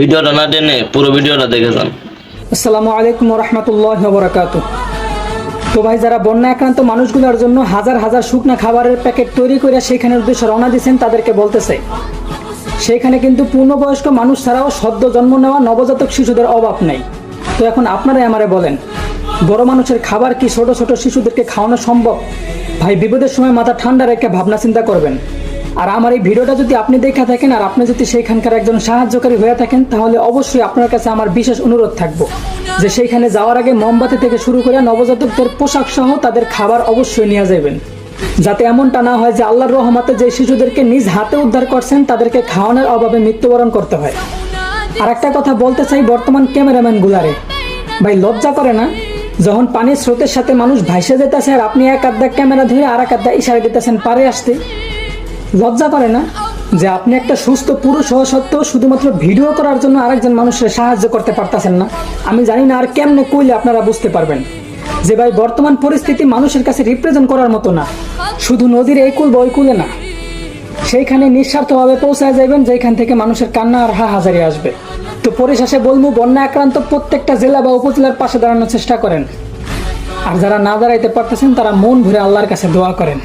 ভিডিওটা না টেনে পুরো ভিডিওটা দেখে যান। আসসালামু আলাইকুম রহমতুল্লাহ বরাকাত তো ভাই, যারা বন্যা আক্রান্ত মানুষগুলোর জন্য হাজার হাজার শুকনো খাবারের প্যাকেট তৈরি করে সেখানের উদ্দেশ্যে রওনা দিয়েছেন, তাদেরকে বলতেছে সেখানে কিন্তু পূর্ণবয়স্ক মানুষ ছাড়াও সদ্য জন্ম নেওয়া নবজাতক শিশুদের অভাব নেই। তো এখন আপনারাই আমারে বলেন, বড় মানুষের খাবার কি ছোট ছোট শিশুদেরকে খাওয়ানো সম্ভব? ভাই, বিপদের সময় মাথা ঠান্ডা রেখে ভাবনা চিন্তা করবেন। আর আমার এই ভিডিওটা যদি আপনি দেখে থাকেন আর আপনি যদি সেইখানকার একজন সাহায্যকারী হয়ে থাকেন, তাহলে অবশ্যই আপনার কাছে আমার বিশেষ অনুরোধ থাকব। যে সেইখানে যাওয়ার আগে মোমবাতি থেকে শুরু করে নবজাতকদের পোশাক সহ তাদের খাবার অবশ্যই নিয়ে যাবেন। যাতে এমনটা না হয় যে আল্লাহর রহমতে যে শিশুদেরকে নিজ হাতে উদ্ধার করছেন, তাদেরকে খাওয়ানোর অভাবে মৃত্যুবরণ করতে হয়। আর একটা কথা বলতে চাই বর্তমান ক্যামেরাম্যান গুলারে। ভাই, লজ্জা করে না? যখন পানির স্রোতের সাথে মানুষ ভাইসে যেতেছে আর আপনি এক আধা ক্যামেরা ধরে আর এক আধা ইশারা দিতেছেন পারে আসতে। লজ্জা করে না যে আপনি একটা সুস্থ পুরুষ হওয়া সত্ত্বেও শুধুমাত্র ভিডিও করার জন্য আরেকজন মানুষের সাহায্য করতে পারতেছেন না। আমি জানি না আর কেমনে কইলে আপনারা বুঝতে পারবেন। যে ভাই, বর্তমান পরিস্থিতি মানুষের কাছে রিপ্রেজেন্ট করার মতো না। শুধু নদীর এই কুল বা ওই কুলে না। সেইখানে নিঃস্বার্থভাবে পৌঁছায় যাবেন যেখান থেকে মানুষের কান্না আর হাহাজারি আসবে। তো পরিশেষে বলব, বন্যা আক্রান্ত প্রত্যেকটা জেলা বা উপজেলার পাশে দাঁড়ানোর চেষ্টা করেন। আর যারা না দাঁড়াইতে পারতেছেন, তারা মন ভরে আল্লাহর কাছে দোয়া করেন।